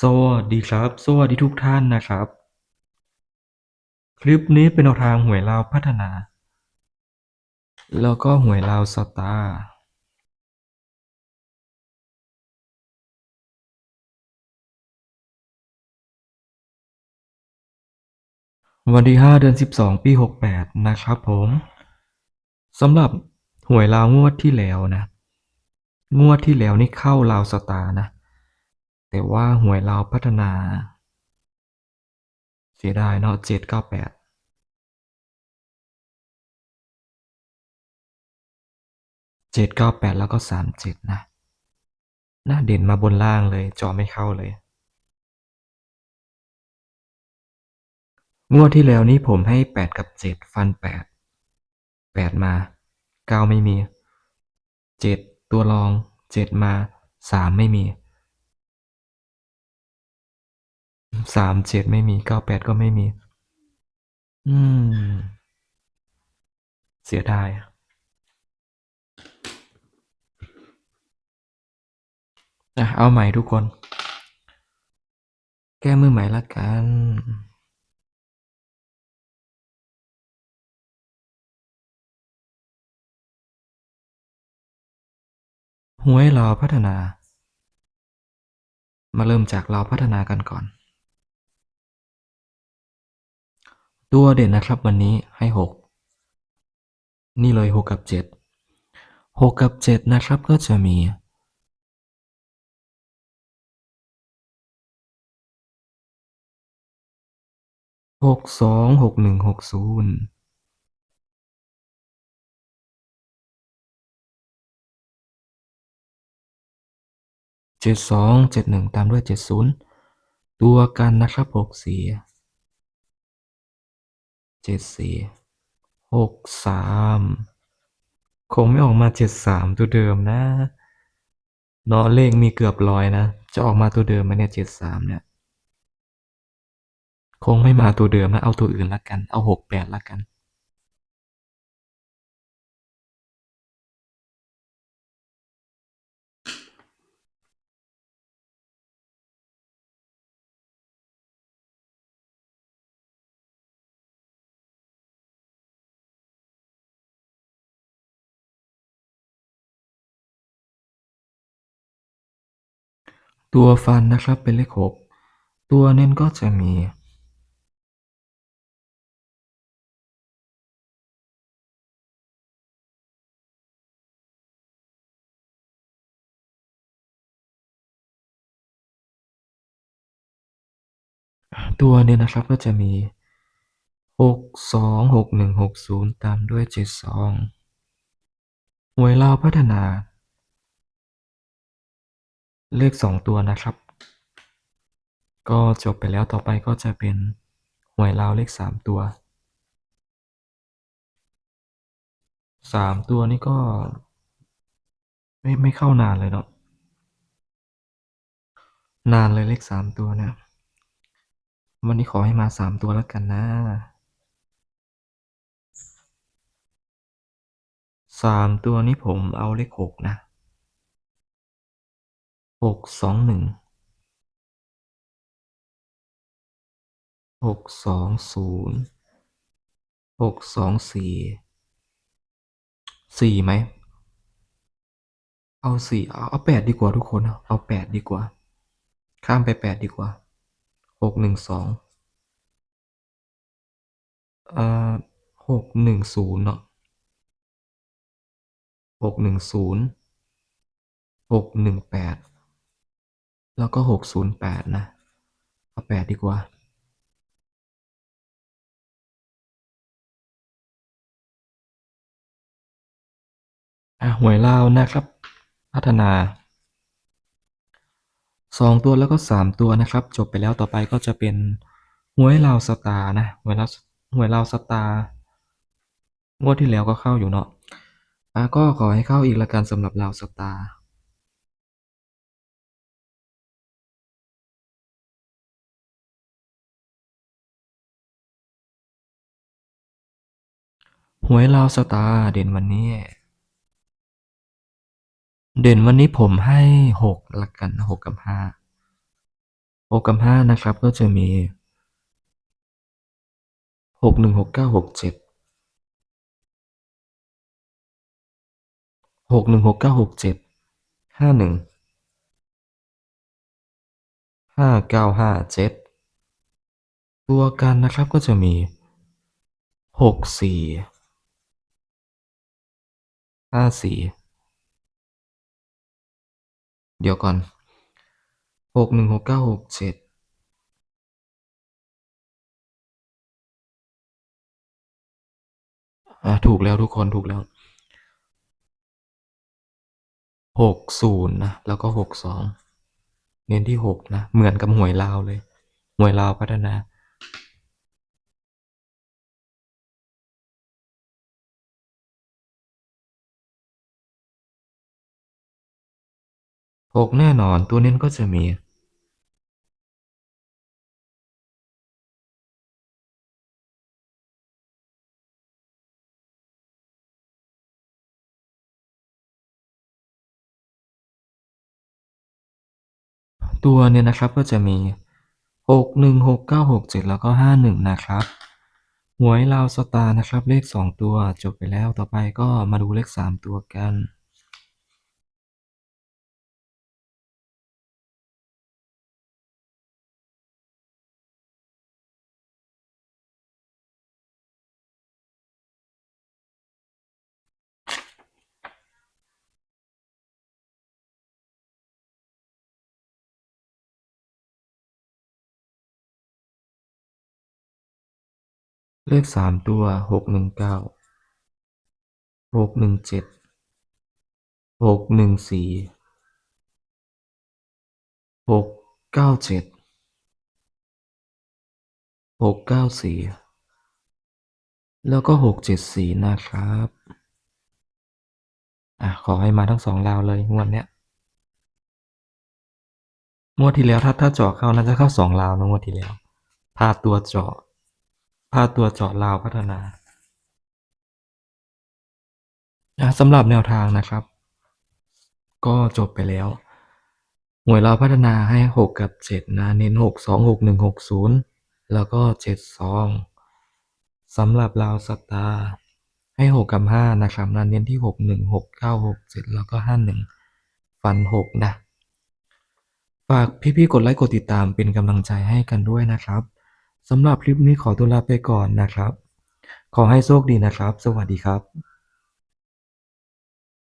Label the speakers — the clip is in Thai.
Speaker 1: สวัสดีครับ สวัสดีทุกท่านนะครับ คลิปนี้เป็นแนวทางหวยลาวพัฒนา แล้วก็หวยลาวสตาร์วันที่ 5 เดือน 12 ปี 68 นะครับผมสำหรับหวยลาวงวดที่แล้วนะ งวดที่แล้วนี่เข้าลาวสตาร์นะ แต่ว่าหวยลาพัฒนา เสียดายเนาะ798 798แปดเจ็ดเก้าแปดแล้วก็37นะ หน้าเด่นมาบนล่างเลย จอไม่เข้าเลย งวดที่แล้วนี้ผมให้8กับ7ฟัน8 8มา9ไม่มี7ตัวรอง7มา3ไม่มี 3 7ไม่มี9 8ก็ไม่มี อืม เสียดายอะเอาใหม่ทุกคน แก้มือใหม่ละกันหวยลาพัฒนา มาเริ่มจากลาพัฒนากันก่อน ตัวเด่นนะครับวันนี้ให้หกนี่เลยหกกับเจ็ดหกกับเจ็ดนะครับก็จะมี หกสองหกหนึ่งหกศูนย์เจ็ดสองเจ็ดหนึ่งตามด้วยเจ็ดศูนย์ตัวกันนะครับหกสี่ เจ็ดสี่หกสามคงไม่ออกมาเจ็ดสามตัวเดิมนะเนาะเลขมีเกือบร้อยนะ จะออกมาตัวเดิมไหมเนี่ยเจ็ดสามเนี่ย คงไม่มาตัวเดิมนะ เอาตัวอื่นละกัน เอาหกแปดละกัน ตัวฟันนะครับเป็นเลขหกตัวเน้นก็จะมีตัวเนี้นะครับก็จะมีหกสองหกหนึ่งหกศูนย์ตามด้วยเจ็ดสองหวยลาวพัฒนา เลขสองตัวนะครับ ก็จบไปแล้วต่อไปก็จะเป็นหวยลาวเลขสามตัวสามตัวนี้ก็ ไม่ไม่เข้านานเลยเนาะนานเลยเลขสามตัวเนี่ยวันนี้ขอให้มาสามตัวแล้วกันนะสามตัวนี้ผมเอาเลขหกนะ หกสองหนึ่งหกสองศูนย์หกสองสี่สี่ไหม เอาสี่เอาเอาแปดดีกว่าทุกคนเอาเอาแปดดีกว่า ข้ามไปแปดดีกว่าหกหนึ่งสองเอ่อหกหนึ่งศูนย์เนาะหกหนึ่งศูนย์หกหนึ่งแปด แล้วก็หกศูนย์แปดนะ เอาแปดดีกว่าอะหวยลาวนะครับ พัฒนาสองตัวแล้วก็สามตัวนะครับ จบไปแล้วต่อไปก็จะเป็นหวยลาวสตาร์นะหวยลาวหวยลาวสตาร์งวดที่แล้วก็เข้าอยู่เนาะอะก็ขอให้เข้าอีกละกันสำหรับลาวสตาร์ หวยลาวสตาร์เด่นวันนี้ เด่นวันนี้ผมให้หกละกันหกกับห้าหกกับห้านะครับก็จะมีหกหนึ่งหกเก้าหกเจ็ดหกหนึ่งหกเก้าหกเจ็ดห้าหนึ่งห้าเก้าห้าเจ็ดตัวกันนะครับก็จะมีหกสี่ ห้าสี่เดี๋ยวก่อนหกหนึ่งหกเก้าหกเจ็ดอ่าถูกแล้วทุกคนถูกแล้วหกศูนย์นะ แล้วก็หกสองเน้นที่หกนะ เหมือนกับหวยลาวเลย หวยลาวพัฒนา หกแน่นอนตัวเน้นก็จะมีตัวเนี่ยนะครับก็จะมีหกหนึ่งหกเก้าหกเจ็ดแล้วก็ห้าหนึ่งนะครับ หวยลาวสตาร์นะครับเลขสองตัวจบไปแล้วต่อไปก็มาดูเลขสามตัวกัน เลขสามตัวหกหนึ่งเก้าหกหนึ่งเจ็ดหกหนึ่งสี่หกเก้าเจ็ดหกเก้าสี่แล้วก็หกเจ็ดสี่นะครับ อะ ขอให้มาทั้งสองราวเลยงวดเนี้ยงวดที่แล้วถ้าถ้าเจาะเข้าน่าจะเข้าสองราวนะงวดที่แล้วพลาดตัวเจาะ พาตัวเจาะราวพัฒนาสำหรับแนวทางนะครับ ก็จบไปแล้วหวยเราวพัฒนาให้หกกับเจ็ดนะ เน้นหกสองหกหนึ่งหกศูนย์แล้วก็เจ็ดสองสำหรับลาวสตาร์ให้หกกับห้านะครับนะเน้นที่หกหนึ่งหกเก้าหกเจ็ดแล้วก็ห้าหนึ่งฟันหกนะ ฝากพี่ๆ กดไลค์ กดติดตามเป็นกำลังใจให้กันด้วยนะครับ สำหรับคลิปนี้ขอตัวลาไปก่อนนะครับ ขอให้โชคดีนะครับ สวัสดีครับ